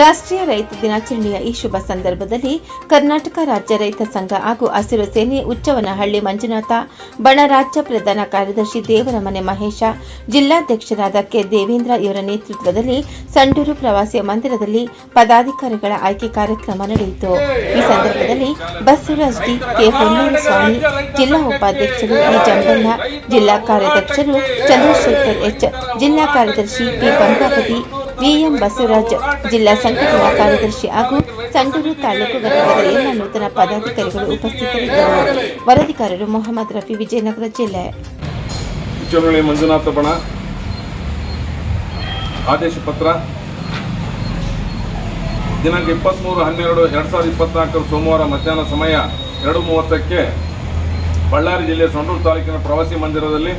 ರಾಷ್ಟ್ರೀಯ ರೈತ ದಿನಾಚರಣೆಯ ಈ ಶುಭ ಸಂದರ್ಭದಲ್ಲಿ ಕರ್ನಾಟಕ ರಾಜ್ಯ ರೈತ ಸಂಘ ಹಾಗೂ ಹಸಿರು ಸೇನೆ ಉಚ್ಚವನಹಳ್ಳಿ ಮಂಜುನಾಥ, ಬಣ ರಾಜ್ಯ ಪ್ರಧಾನ ಕಾರ್ಯದರ್ಶಿ ದೇವರಮನೆ ಮಹೇಶ, ಜಿಲ್ಲಾಧ್ಯಕ್ಷರಾದ ಕೆ ದೇವೇಂದ್ರ ಇವರ ನೇತೃತ್ವದಲ್ಲಿ ಸಂಡೂರು ಪ್ರವಾಸಿ ಮಂದಿರದಲ್ಲಿ ಪದಾಧಿಕಾರಿಗಳ ಆಯ್ಕೆ ಕಾರ್ಯಕ್ರಮ ನಡೆಯಿತು. ಈ ಸಂದರ್ಭದಲ್ಲಿ ಬಸವರಾಜ್ ಡಿ ಕೆ ಸ್ವಾಮಿ ಜಿಲ್ಲಾ ಉಪಾಧ್ಯಕ್ಷರು ಇ ಜಂಬಣ್ಣ, ಜಿಲ್ಲಾ ಕಾರ್ಯಾಧ್ಯಕ್ಷರು ಚಂದ್ರಶೇಖರ್ ಎಚ್, ಜಿಲ್ಲಾ ಕಾರ್ಯದರ್ಶಿ ಪಿ ಬಂಗಾಪತಿ ವಿಎಂ ಬಸವರಾಜ್ ಜಿಲ್ಲಾ ಸಂಘಟನಾ ಕಾರ್ಯದರ್ಶಿ ಹಾಗೂ ಸಂಡೂರು ತಾಲೂಕು ಘಟಕದ ಎಲ್ಲ ನೂತನ ಪದಾಧಿಕಾರಿಗಳು ಉಪಸ್ಥಿತರಿದ್ದರು. ವರದಿಗಾರರು ಮೊಹಮ್ಮದ್ ರಫಿ ವಿಜಯನಗರ ಜಿಲ್ಲೆ. ಮಂಜುನಾಥ ಬಣ. ಆದೇಶ ಪತ್ರ. ದಿನಾಂಕ ಇಪ್ಪತ್ತ್ಮೂರು ಹನ್ನೆರಡು ಎರಡು ಸಾವಿರದ ಇಪ್ಪತ್ನಾಲ್ಕರ ಸೋಮವಾರ ಮಧ್ಯಾಹ್ನ ಸಮಯ ಎರಡು ಮೂವತ್ತಕ್ಕೆ ಬಳ್ಳಾರಿ ಜಿಲ್ಲೆಯ ಸಂಡೂರು ತಾಲೂಕಿನ ಪ್ರವಾಸಿ ಮಂದಿರದಲ್ಲಿ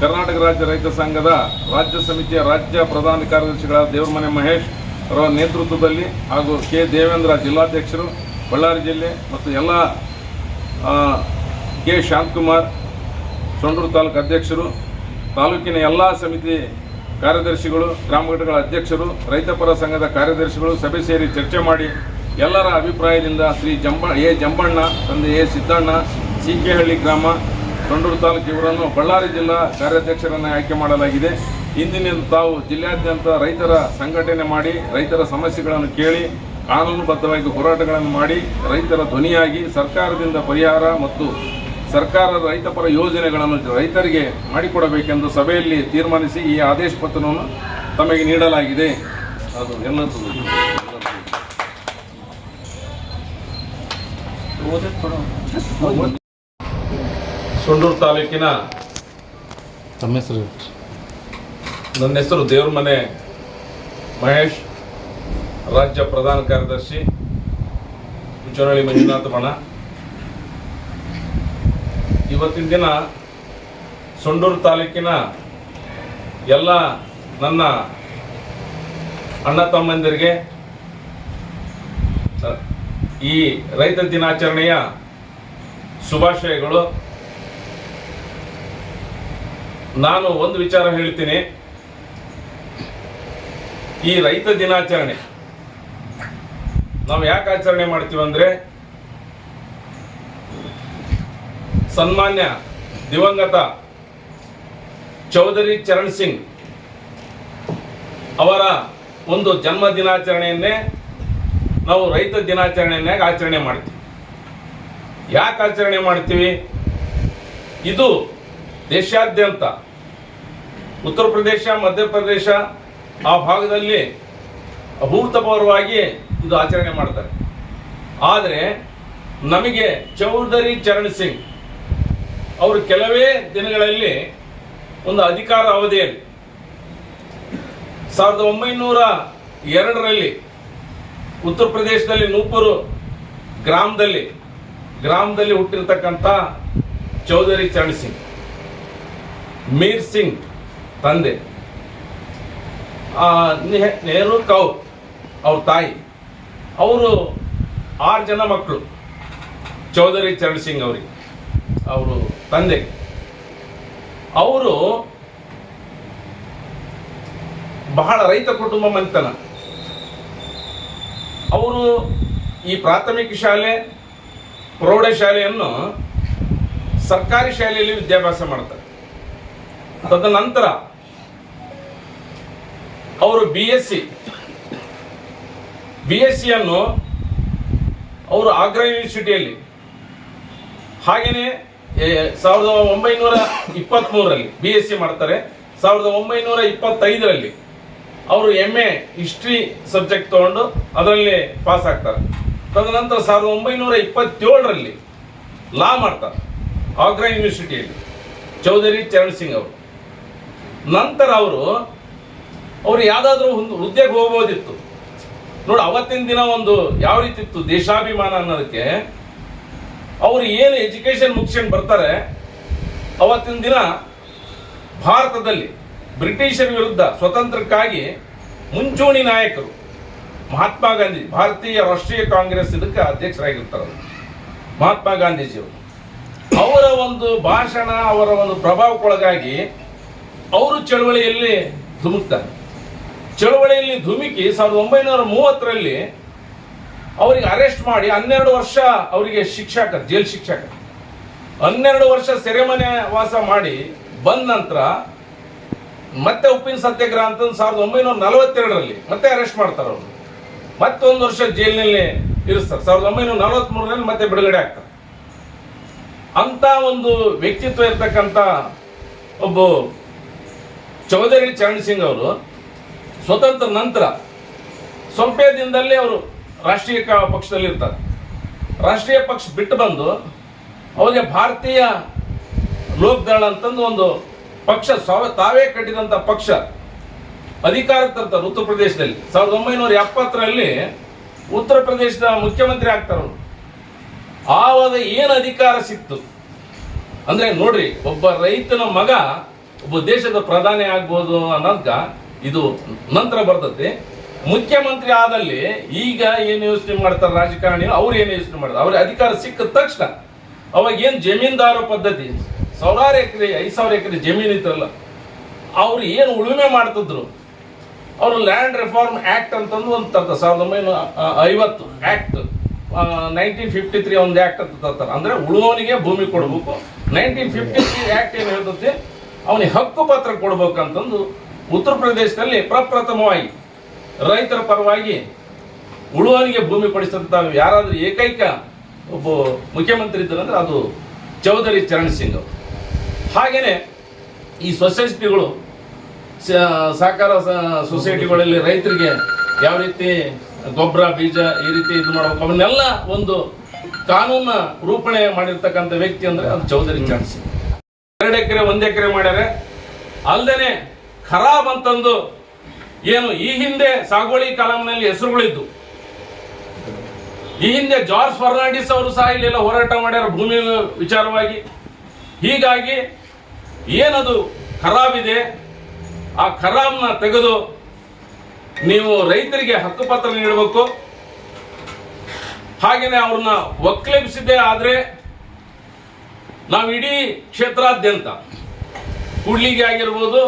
ಕರ್ನಾಟಕ ರಾಜ್ಯ ರೈತ ಸಂಘದ ರಾಜ್ಯ ಸಮಿತಿಯ ರಾಜ್ಯ ಪ್ರಧಾನ ಕಾರ್ಯದರ್ಶಿಗಳಾದ ದೇವರಮನೆ ಮಹೇಶ್ ಅವರ ನೇತೃತ್ವದಲ್ಲಿ ಹಾಗೂ ಕೆ ದೇವೇಂದ್ರ ಜಿಲ್ಲಾಧ್ಯಕ್ಷರು, ಬಳ್ಳಾರಿ ಜಿಲ್ಲೆ ಮತ್ತು ಎಲ್ಲ ಕೆ ಶಾಂತಕುಮಾರ್, ಸೊಂಡೂರು ತಾಲೂಕು ಅಧ್ಯಕ್ಷರು, ತಾಲೂಕಿನ ಎಲ್ಲ ಸಮಿತಿ ಕಾರ್ಯದರ್ಶಿಗಳು, ಗ್ರಾಮ ಘಟಕಗಳ ಅಧ್ಯಕ್ಷರು ರೈತಪರ ಸಂಘದ ಕಾರ್ಯದರ್ಶಿಗಳು ಸಭೆ ಸೇರಿ ಚರ್ಚೆ ಮಾಡಿ ಎಲ್ಲರ ಅಭಿಪ್ರಾಯದಿಂದ ಶ್ರೀ ಜಂಬ, ಎ ಜಂಬಣ್ಣ, ತಂದೆ ಎ ಸಿದ್ದಣ್ಣ ಸಿಕೆಹಳ್ಳಿ ಗ್ರಾಮ ಸೊಂಡೂರು ತಾಲೂಕು ಇವರನ್ನು ಬಳ್ಳಾರಿ ಜಿಲ್ಲಾ ಕಾರ್ಯಾಧ್ಯಕ್ಷರನ್ನು ಆಯ್ಕೆ ಮಾಡಲಾಗಿದೆ. ಇಂದಿನಿಂದ ತಾವು ಜಿಲ್ಲಾದ್ಯಂತ ರೈತರ ಸಂಘಟನೆ ಮಾಡಿ, ರೈತರ ಸಮಸ್ಯೆಗಳನ್ನು ಕೇಳಿ, ಕಾನೂನುಬದ್ಧವಾಗಿ ಹೋರಾಟಗಳನ್ನು ಮಾಡಿ, ರೈತರ ಧ್ವನಿಯಾಗಿ ಸರ್ಕಾರದಿಂದ ಪರಿಹಾರ ಮತ್ತು ಸರ್ಕಾರದ ರೈತಪರ ಯೋಜನೆಗಳನ್ನು ರೈತರಿಗೆ ಮಾಡಿಕೊಡಬೇಕೆಂದು ಸಭೆಯಲ್ಲಿ ತೀರ್ಮಾನಿಸಿ ಈ ಆದೇಶ ಪತ್ರವನ್ನು ತಮಗೆ ನೀಡಲಾಗಿದೆ. ಅದು ಎಲ್ಲದ್ದು ಸೊಂಡೂರು ತಾಲೂಕಿನ ತಮ್ಮ ಹೆಸರು ನನ್ನ ಹೆಸರು ದೇವ್ರ ಮನೆ ಮಹೇಶ್ ರಾಜ್ಯ ಪ್ರಧಾನ ಕಾರ್ಯದರ್ಶಿ ಚುನಾವಣೆ ಮಂಜುನಾಥ ಬಣ ಇವತ್ತಿನ ದಿನ ಸೊಂಡೂರು ತಾಲೂಕಿನ ಎಲ್ಲ ನನ್ನ ಅಣ್ಣ ತಮ್ಮಂದಿರಿಗೆ ಈ ರೈತ ದಿನಾಚರಣೆಯ ಶುಭಾಶಯಗಳು. ನಾನು ಒಂದು ವಿಚಾರ ಹೇಳ್ತೀನಿ. ಈ ರೈತ ದಿನಾಚರಣೆ, ನಾವು ಯಾಕೆ ಆಚರಣೆ ಮಾಡ್ತೀವಿ ಅಂದ್ರೆ, ಸನ್ಮಾನ್ಯ ದಿವಂಗತ ಚೌಧರಿ ಚರಣ್ ಸಿಂಗ್ ಅವರ ಒಂದು ಜನ್ಮ ದಿನಾಚರಣೆಯನ್ನೇ ನಾವು ರೈತ ದಿನಾಚರಣೆಯನ್ನಾಗಿ ಆಚರಣೆ ಮಾಡ್ತೀವಿ. ಯಾಕೆ ಆಚರಣೆ ಮಾಡ್ತೀವಿ? ಇದು ದೇಶಾದ್ಯಂತ ಉತ್ತರ ಪ್ರದೇಶ ಮಧ್ಯಪ್ರದೇಶ ಆ ಭಾಗದಲ್ಲಿ ಅಭೂತಪೂರ್ವವಾಗಿ ಇದು ಆಚರಣೆ ಮಾಡ್ತಾರೆ. ಆದರೆ ನಮಗೆ ಚೌಧರಿ ಚರಣ್ ಸಿಂಗ್ ಅವರು ಕೆಲವೇ ದಿನಗಳಲ್ಲಿ ಒಂದು ಅಧಿಕಾರ ಅವಧಿಯಲ್ಲಿ ಸಾವಿರದ ಒಂಬೈನೂರ ಎರಡರಲ್ಲಿ ಉತ್ತರ ಪ್ರದೇಶದಲ್ಲಿ ನೂಪುರು ಗ್ರಾಮದಲ್ಲಿ ಗ್ರಾಮದಲ್ಲಿ ಹುಟ್ಟಿರ್ತಕ್ಕಂಥ ಚೌಧರಿ ಚರಣ್ ಸಿಂಗ್, ಮೀರ್ ಸಿಂಗ್ ತಂದೆ. ನೆಹರು ಕೌರ್ ಅವ್ರ ತಾಯಿ. ಅವರು ಆರು ಜನ ಮಕ್ಕಳು ಚೌಧರಿ ಚರಣ್ ಸಿಂಗ್ ಅವರಿಗೆ, ಅವರು ತಂದೆ. ಅವರು ಬಹಳ ರೈತ ಕುಟುಂಬ ಮಂತನ. ಅವರು ಈ ಪ್ರಾಥಮಿಕ ಶಾಲೆ ಪ್ರೌಢಶಾಲೆಯನ್ನು ಸರ್ಕಾರಿ ಶಾಲೆಯಲ್ಲಿ ವಿದ್ಯಾಭ್ಯಾಸ ಮಾಡ್ತಾರೆ. ತದನಂತರ ಅವರು B S C B S ಸಿಯನ್ನು ಅವರು ಆಗ್ರಾ ಯೂನಿವರ್ಸಿಟಿಯಲ್ಲಿ ಹಾಗೆಯೇ ಸಾವಿರದ ಒಂಬೈನೂರ ಇಪ್ಪತ್ತ್ಮೂರರಲ್ಲಿ ಬಿ ಎಸ್ ಸಿ ಮಾಡ್ತಾರೆ. ಸಾವಿರದ ಒಂಬೈನೂರ ಇಪ್ಪತ್ತೈದರಲ್ಲಿ ಅವರು ಎಂ ಎ ಹಿಸ್ಟ್ರಿ ಸಬ್ಜೆಕ್ಟ್ ತಗೊಂಡು ಅದರಲ್ಲಿ ಪಾಸ್ ಆಗ್ತಾರೆ. ತದನಂತರ ಸಾವಿರದ ಒಂಬೈನೂರ ಇಪ್ಪತ್ತೇಳರಲ್ಲಿ ಲಾ ಮಾಡ್ತಾರೆ, ಆಗ್ರಾ ಯೂನಿವರ್ಸಿಟಿಯಲ್ಲಿ ಚೌಧರಿ ಚರಣ್ ಸಿಂಗ್ ಅವರು. ನಂತರ ಅವರು ಅವ್ರು ಯಾವುದಾದ್ರೂ ಒಂದು ಹುದ್ದೆಗೆ ಹೋಗ್ಬೋದಿತ್ತು. ನೋಡಿ, ಅವತ್ತಿನ ದಿನ ಒಂದು ಯಾವ ರೀತಿ ಇತ್ತು ದೇಶಾಭಿಮಾನ ಅನ್ನೋದಕ್ಕೆ, ಅವರು ಏನು ಎಜುಕೇಶನ್ ಮುಗಿಸ್ಕೊಂಡು ಬರ್ತಾರೆ, ಅವತ್ತಿನ ದಿನ ಭಾರತದಲ್ಲಿ ಬ್ರಿಟಿಷರ ವಿರುದ್ಧ ಸ್ವತಂತ್ರಕ್ಕಾಗಿ ಮುಂಚೂಣಿ ನಾಯಕರು ಮಹಾತ್ಮ ಗಾಂಧಿ, ಭಾರತೀಯ ರಾಷ್ಟ್ರೀಯ ಕಾಂಗ್ರೆಸ್ ಇದಕ್ಕೆ ಅಧ್ಯಕ್ಷರಾಗಿರ್ತಾರೆ ಮಹಾತ್ಮ ಗಾಂಧೀಜಿಯವರು ಅವರ ಒಂದು ಭಾಷಣ, ಅವರ ಒಂದು ಪ್ರಭಾವಕ್ಕೊಳಗಾಗಿ ಅವರು ಚಳವಳಿಯಲ್ಲಿ ಧುಮುಕ್ತಾರೆ. ಚಳವಳಿಯಲ್ಲಿ ಧುಮುಕಿ ಸಾವಿರದ ಒಂಬೈನೂರ ಮೂವತ್ತರಲ್ಲಿ ಅವರಿಗೆ ಅರೆಸ್ಟ್ ಮಾಡಿ ಹನ್ನೆರಡು ವರ್ಷ ಅವರಿಗೆ ಶಿಕ್ಷಕ, ಜೈಲ್ ಶಿಕ್ಷಕ. ಹನ್ನೆರಡು ವರ್ಷ ಸೆರೆಮನೆ ವಾಸ ಮಾಡಿ ಬಂದ ನಂತರ ಮತ್ತೆ ಉಪ್ಪಿನ ಸತ್ಯಾಗ್ರಹ ಅಂತ ಸಾವಿರದ ಒಂಬೈನೂರ ನಲವತ್ತೆರಡರಲ್ಲಿ ಮತ್ತೆ ಅರೆಸ್ಟ್ ಮಾಡ್ತಾರೆ ಅವರು. ಮತ್ತೊಂದು ವರ್ಷ ಜೈಲಿನಲ್ಲಿ ಇರಿಸ್ತಾರೆ. ಸಾವಿರದ ಒಂಬೈನೂರ ನಲವತ್ಮೂರರಲ್ಲಿ ಮತ್ತೆ ಬಿಡುಗಡೆ ಆಗ್ತಾರೆ. ಅಂತ ಒಂದು ವ್ಯಕ್ತಿತ್ವ ಇರ್ತಕ್ಕಂಥ ಒಬ್ಬ ಚೌಧರಿ ಚರಣ್ ಸಿಂಗ್ ಅವರು ಸ್ವತಂತ್ರ ನಂತರ ಸ್ವಲ್ಪ ದಿನದಲ್ಲಿ ಅವರು ರಾಷ್ಟ್ರೀಯ ಪಕ್ಷದಲ್ಲಿ ಇರ್ತಾರೆ. ರಾಷ್ಟ್ರೀಯ ಪಕ್ಷ ಬಿಟ್ಟು ಬಂದು ಅವರಿಗೆ ಭಾರತೀಯ ಲೋಕದಳ ಅಂತಂದು ಒಂದು ಪಕ್ಷ ಸ್ವ ತಾವೇ ಕಟ್ಟಿದಂಥ ಪಕ್ಷ ಅಧಿಕಾರ ತರ್ತಾರೆ ಉತ್ತರ ಪ್ರದೇಶದಲ್ಲಿ. ಸಾವಿರದ ಒಂಬೈನೂರ ಎಪ್ಪತ್ತರಲ್ಲಿ ಉತ್ತರ ಪ್ರದೇಶದ ಮುಖ್ಯಮಂತ್ರಿ ಆಗ್ತಾರೆ ಅವರು. ಆವಾಗ ಏನು ಅಧಿಕಾರ ಸಿಕ್ತು? ಅಂದ್ರೆ ನೋಡ್ರಿ, ಒಬ್ಬ ರೈತನ ಮಗ ಒಬ್ಬ ದೇಶದ ಪ್ರಧಾನಿ ಆಗ್ಬೋದು ಅನ್ನೋದ್ಕ ಇದು ನಂತರ ಬರ್ತದೆ. ಮುಖ್ಯಮಂತ್ರಿ ಆದಲ್ಲಿ ಈಗ ಏನು ಯೋಚನೆ ಮಾಡ್ತಾರೆ ರಾಜಕಾರಣಿ ಅವ್ರು ಏನು ಯೋಚನೆ ಮಾಡ್ತಾರೆ ಅವ್ರಿಗೆ ಅಧಿಕಾರ ಸಿಕ್ಕ ತಕ್ಷಣ ಅವಾಗ ಏನು ಜಮೀನ್ದಾರ ಪದ್ಧತಿ? ಸಾವಿರಾರು ಎಕರೆ, ಐದು ಸಾವಿರ ಎಕರೆ ಜಮೀನು ಇತ್ತಲ್ಲ, ಅವ್ರು ಏನು ಉಳುಮೆ ಮಾಡ್ತಿದ್ರು? ಅವರು ಲ್ಯಾಂಡ್ ರಿಫಾರ್ಮ್ ಆಕ್ಟ್ ಅಂತಂದು ಒಂದು ತರ್ತಾರೆ ಸಾವಿರದ ಒಂಬೈನೂರ ಐವತ್ತು ಆಕ್ಟ್ ನೈನ್ಟೀನ್ ಫಿಫ್ಟಿ ತ್ರೀ ಒಂದು ಆಕ್ಟ್ ಅಂತ ತರ್ತಾರೆ. ಅಂದ್ರೆ ಉಳುವವನಿಗೆ ಭೂಮಿ ಕೊಡಬೇಕು. ನೈನ್ಟೀನ್ ಫಿಫ್ಟಿ ತ್ರೀ ಆಕ್ಟ್ ಏನು ಹೇಳ್ತೈತಿ ಅವನಿಗೆ ಹಕ್ಕು ಪತ್ರ ಕೊಡ್ಬೇಕಂತಂದು ಉತ್ತರ ಪ್ರದೇಶದಲ್ಲಿ ಪ್ರಪ್ರಥಮವಾಗಿ ರೈತರ ಪರವಾಗಿ ಉಳುವರಿಗೆ ಭೂಮಿ ಪಡಿಸಿದಂಥ ಯಾರಾದರೂ ಏಕೈಕ ಒಬ್ಬ ಮುಖ್ಯಮಂತ್ರಿ ಇದ್ದಾರಂದ್ರೆ ಅದು ಚೌಧರಿ ಚರಣ್ ಸಿಂಗ್ ಅವರು. ಹಾಗೇನೆ ಈ ಸೊಸೈಟಿಗಳು ಸಹಕಾರ ಸೊಸೈಟಿಗಳಲ್ಲಿ ರೈತರಿಗೆ ಯಾವ ರೀತಿ ಗೊಬ್ಬರ, ಬೀಜ ಈ ರೀತಿ ಇದು ಮಾಡಬೇಕು, ಅವನ್ನೆಲ್ಲ ಒಂದು ಕಾನೂನ ರೂಪಣೆ ಮಾಡಿರ್ತಕ್ಕಂಥ ವ್ಯಕ್ತಿ ಅಂದ್ರೆ ಅದು ಚೌಧರಿ ಚರಣ್ ಸಿಂಗ್. ಎರಡು ಎಕರೆ, ಒಂದು ಎಕರೆ ಮಾಡ್ಯಾರೆ. ಅಲ್ದೇನೆ ಖರಾಬ್ ಅಂತಂದು ಏನು ಈ ಹಿಂದೆ ಸಾಗುವಳಿ ಕಾಲಂನಲ್ಲಿ ಹೆಸರುಗಳಿದ್ದು. ಈ ಹಿಂದೆ ಜಾರ್ಜ್ ಫರ್ನಾಂಡಿಸ್ ಅವರು ಸಹ ಇಲ್ಲೆಲ್ಲ ಹೋರಾಟ ಮಾಡ್ಯಾರ ಭೂಮಿ ವಿಚಾರವಾಗಿ. ಹೀಗಾಗಿ ಏನದು ಇದೆ ಆ ಖರಾಬ್ನ ತೆಗೆದು ನೀವು ರೈತರಿಗೆ ಹಕ್ಕುಪತ್ರ ನೀಡಬೇಕು. ಹಾಗೇನೆ ಅವ್ರನ್ನ ಒಕ್ಕಲೆಬ್ಸಿದ್ದೇ ಆದ್ರೆ ನಾವು ಇಡೀ ಕ್ಷೇತ್ರಾದ್ಯಂತ ಕೂಡ್ಲಿಗೆ ಆಗಿರ್ಬೋದು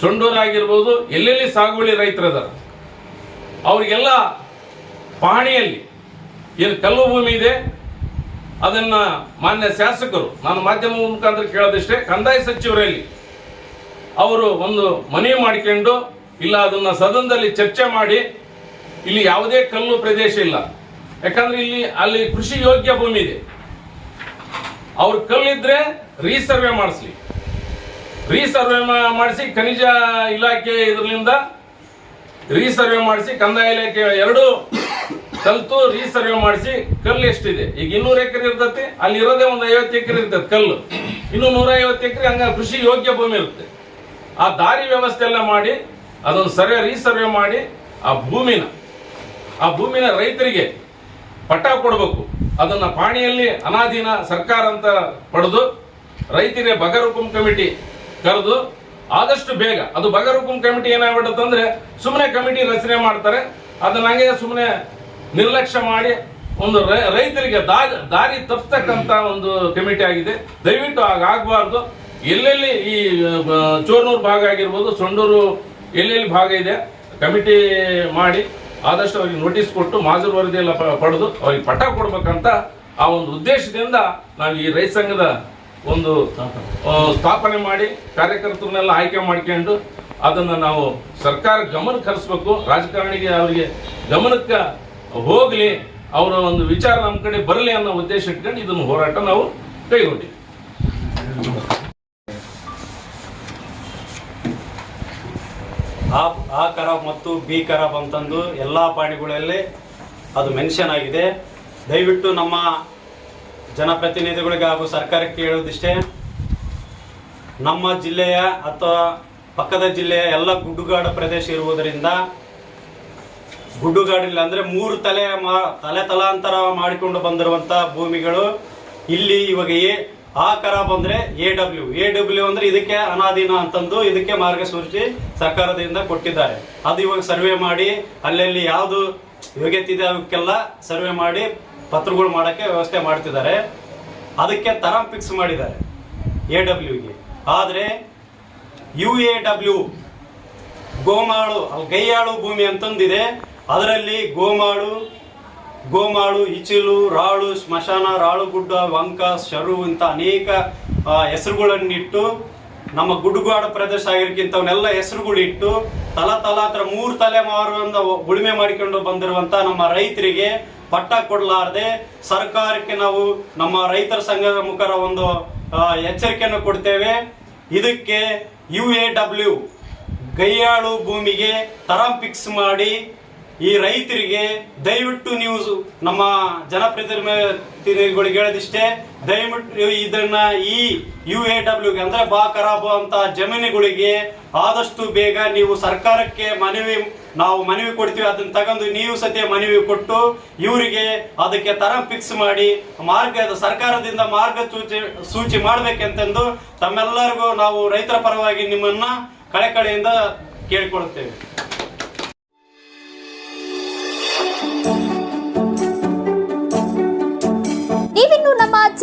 ಸೊಂಡೂರು ಆಗಿರ್ಬೋದು ಎಲ್ಲೆಲ್ಲಿ ಸಾಗುವಳಿ ರೈತರದಾರ. ಅವರಿಗೆಲ್ಲ ಪಹಣಿಯಲ್ಲಿ ಏನು ಕಲ್ಲು ಭೂಮಿ ಇದೆ, ಅದನ್ನ ಮಾನ್ಯ ಶಾಸಕರು, ನಾನು ಮಾಧ್ಯಮ ಮುಖಾಂತರ ಕೇಳೋದಿಷ್ಟೇ, ಕಂದಾಯ ಸಚಿವರಲ್ಲಿ ಅವರು ಒಂದು ಮನವಿ ಮಾಡಿಕೊಂಡು, ಇಲ್ಲ ಅದನ್ನ ಸದನದಲ್ಲಿ ಚರ್ಚೆ ಮಾಡಿ, ಇಲ್ಲಿ ಯಾವುದೇ ಕಲ್ಲು ಪ್ರದೇಶ ಇಲ್ಲ. ಯಾಕಂದ್ರೆ ಇಲ್ಲಿ, ಅಲ್ಲಿ ಕೃಷಿ ಯೋಗ್ಯ ಭೂಮಿ ಇದೆ. ಅವ್ರ ಕಲ್ಲಿದ್ರೆ ರೀಸರ್ವೆ ಮಾಡಿಸ್ಲಿ. ರೀಸರ್ವೆ ಮಾಡಿಸಿ ಖನಿಜ ಇಲಾಖೆ ಇದರಿಂದ ರೀಸರ್ವೆ ಮಾಡಿಸಿ ಕಂದಾಯ ಇಲಾಖೆ ಎರಡು ಕಲ್ತು ರೀಸರ್ವೆ ಮಾಡಿಸಿ ಕಲ್ಲು ಎಷ್ಟಿದೆ? ಈಗ ಇನ್ನೂರು ಎಕರೆ ಇರ್ತತಿ, ಅಲ್ಲಿ ಇರೋದೇ ಒಂದು ಐವತ್ತು ಎಕರೆ ಇರ್ತದೆ ಕಲ್ಲು. ಇನ್ನು ನೂರ ಐವತ್ತು ಎಕರೆ ಹಂಗ ಕೃಷಿ ಯೋಗ್ಯ ಭೂಮಿ ಇರುತ್ತೆ. ಆ ದಾರಿ ವ್ಯವಸ್ಥೆ ಎಲ್ಲ ಮಾಡಿ, ಅದೊಂದು ಸರ್ವೆ ರೀಸರ್ವೆ ಮಾಡಿ ಆ ಭೂಮಿನ ಆ ಭೂಮಿನ ರೈತರಿಗೆ ಪಟ್ಟ ಕೊಡಬೇಕು. ಅದನ್ನ ಪಾಣಿಯಲ್ಲಿ ಅನಾಧೀನ ಸರ್ಕಾರ ಅಂತ ಪಡೆದು ರೈತರಿಗೆ ಬಗರುಕುಂ ಕಮಿಟಿ ಕರೆದು ಆದಷ್ಟು ಬೇಗ, ಅದು ಬಗರುಕುಂ ಕಮಿಟಿ ಏನಾಗ್ಬಿಡುತ್ತಂದ್ರೆ ಸುಮ್ಮನೆ ಕಮಿಟಿ ರಚನೆ ಮಾಡ್ತಾರೆ, ಅದನ್ನ ಹಂಗೆ ಸುಮ್ಮನೆ ನಿರ್ಲಕ್ಷ್ಯ ಮಾಡಿ ಒಂದು ರೈತರಿಗೆ ದಾರಿ ದಾರಿ ತಪ್ಪಿಸ್ತಕ್ಕಂಥ ಒಂದು ಕಮಿಟಿ ಆಗಿದೆ. ದಯವಿಟ್ಟು ಹಾಗಾಗಬಾರ್ದು ಎಲ್ಲೆಲ್ಲಿ ಈ ಚೋರ್ನೂರು ಭಾಗ ಆಗಿರ್ಬೋದು, ಸೊಂಡೂರು ಎಲ್ಲೆಲ್ಲಿ ಭಾಗ ಇದೆ, ಕಮಿಟಿ ಮಾಡಿ ಆದಷ್ಟು ಅವ್ರಿಗೆ ನೋಟಿಸ್ ಕೊಟ್ಟು ಮಾಜೂರು ವರದಿ ಎಲ್ಲ ಪಡೆದು ಅವ್ರಿಗೆ ಪಟ್ಟ ಕೊಡ್ಬೇಕಂತ ಆ ಒಂದು ಉದ್ದೇಶದಿಂದ ನಾವು ಈ ರೈತ ಸಂಘದ ಒಂದು ಸ್ಥಾಪನೆ ಮಾಡಿ ಕಾರ್ಯಕರ್ತರನ್ನೆಲ್ಲ ಆಯ್ಕೆ ಮಾಡ್ಕೊಂಡು ಅದನ್ನು ನಾವು ಸರ್ಕಾರ ಗಮನಕ್ಕೆ ಹರಿಸ್ಬೇಕು. ರಾಜಕಾರಣಿಗೆ ಅವರಿಗೆ ಗಮನಕ್ಕೆ ಹೋಗಲಿ, ಅವರ ಒಂದು ವಿಚಾರ ನಮ್ಮ ಕಡೆ ಬರಲಿ ಅನ್ನೋ ಉದ್ದೇಶ ಇಟ್ಕೊಂಡು ಇದನ್ನು ಹೋರಾಟ ನಾವು ಕೈಗೊಂಡಿವಿ. ಆ ಆ ಖರಾಬ್ ಮತ್ತು ಬಿ ಖರಾಬ್ ಅಂತಂದು ಎಲ್ಲ ಪಾಣಿಗಳಲ್ಲಿ ಅದು ಮೆನ್ಷನ್ ಆಗಿದೆ. ದಯವಿಟ್ಟು ನಮ್ಮ ಜನಪ್ರತಿನಿಧಿಗಳಿಗೆ ಹಾಗೂ ಸರ್ಕಾರಕ್ಕೆ ಹೇಳೋದಿಷ್ಟೇ, ನಮ್ಮ ಜಿಲ್ಲೆಯ ಅಥವಾ ಪಕ್ಕದ ಜಿಲ್ಲೆಯ ಎಲ್ಲ ಗುಡ್ಡುಗಾಡು ಪ್ರದೇಶ ಇರುವುದರಿಂದ ಗುಡ್ಡುಗಾಡಿಲ್ಲ ಅಂದ್ರೆ ಮೂರು ತಲೆ ಮಾ- ತಲೆ ತಲಾಂತರ ಮಾಡಿಕೊಂಡು ಬಂದಿರುವಂಥ ಭೂಮಿಗಳು ಇಲ್ಲಿ ಇವಾಗ ಎ ಆ ಕರ ಅಂದ್ರೆ ಎ ಡಬ್ಲ್ಯೂ ಎ ಡಬ್ಲ್ಯೂ ಅಂದ್ರೆ ಇದಕ್ಕೆ ಅನಾಧೀನ ಅಂತಂದು ಇದಕ್ಕೆ ಮಾರ್ಗಸೂಚಿ ಸರ್ಕಾರದಿಂದ ಕೊಟ್ಟಿದ್ದಾರೆ. ಅದು ಇವಾಗ ಸರ್ವೆ ಮಾಡಿ, ಅಲ್ಲಲ್ಲಿ ಯಾವುದು ಯೋಗ್ಯತೆ ಇದೆ ಅದಕ್ಕೆಲ್ಲ ಸರ್ವೆ ಮಾಡಿ ಪತ್ರಗಳು ಮಾಡೋಕ್ಕೆ ವ್ಯವಸ್ಥೆ ಮಾಡ್ತಿದ್ದಾರೆ. ಅದಕ್ಕೆ ತರ ಫಿಕ್ಸ್ ಮಾಡಿದ್ದಾರೆ ಎ ಡಬ್ಲ್ಯೂಗೆ ಆದರೆ ಯು ಎ ಡಬ್ಲ್ಯೂ ಗೋಮಾಳು ಗೈಯಾಳು ಭೂಮಿ ಅಂತಂದಿದೆ. ಅದರಲ್ಲಿ ಗೋಮಾಳು ಗೋಮಾಳು ಇಚಿಲು ರಾಳು, ಸ್ಮಶಾನ ರಾಳುಗುಡ್ಡ ವಂಕ, ಶರು ಇಂಥ ಅನೇಕ ಹೆಸರುಗಳನ್ನಿಟ್ಟು ನಮ್ಮ ಗುಡ್ಡುಗಾಡು ಪ್ರದೇಶ ಆಗಿರ್ಕಿಂತವನ್ನೆಲ್ಲ ಹೆಸರುಗಳಿಟ್ಟು ತಲಾ ತಲಾಂತರ ಮೂರು ತಲೆಮಾರುವಿಂದ ಉಳುಮೆ ಮಾಡಿಕೊಂಡು ಬಂದಿರುವಂಥ ನಮ್ಮ ರೈತರಿಗೆ ಪಟ್ಟ ಕೊಡಲಾರದೆ ಸರ್ಕಾರಕ್ಕೆ ನಾವು ನಮ್ಮ ರೈತರ ಸಂಘದ ಮುಖರ ಒಂದು ಎಚ್ಚರಿಕೆಯನ್ನು ಕೊಡ್ತೇವೆ. ಇದಕ್ಕೆ ಯು ಎ ಡಬ್ಲ್ಯೂ ಗೈಯಾಳು ಭೂಮಿಗೆ ತರಂ ಫಿಕ್ಸ್ ಮಾಡಿ ಈ ರೈತರಿಗೆ ದಯವಿಟ್ಟು ನೀವು ನಮ್ಮ ಜನಪ್ರತಿನಿಧಿಗಳಿಗೆ ಹೇಳದಿಷ್ಟೇ, ದಯವಿಟ್ಟು ಇದನ್ನ ಈ ಯು ಎ ಡಬ್ಲ್ಯೂಗೆ ಅಂದ್ರೆ ಬಾ ಖರಾಬು ಅಂತ ಜಮೀನುಗಳಿಗೆ ಆದಷ್ಟು ಬೇಗ ನೀವು ಸರ್ಕಾರಕ್ಕೆ ಮನವಿ, ನಾವು ಮನವಿ ಕೊಡ್ತೀವಿ, ಅದನ್ನ ತಗೊಂಡು ನೀವು ಸತ್ಯ ಮನವಿ ಕೊಟ್ಟು ಇವರಿಗೆ ಅದಕ್ಕೆ ತರ ಫಿಕ್ಸ್ ಮಾಡಿ ಮಾರ್ಗ ಸರ್ಕಾರದಿಂದ ಮಾರ್ಗಸೂಚಿ, ಸೂಚಿ ಮಾಡ್ಬೇಕಂತಂದು ತಮ್ಮೆಲ್ಲರಿಗೂ ನಾವು ರೈತರ ಪರವಾಗಿ ನಿಮ್ಮನ್ನ ಕಳೆಕಳೆಯಿಂದ ಕೇಳಿಕೊಳ್ಳುತ್ತೇವೆ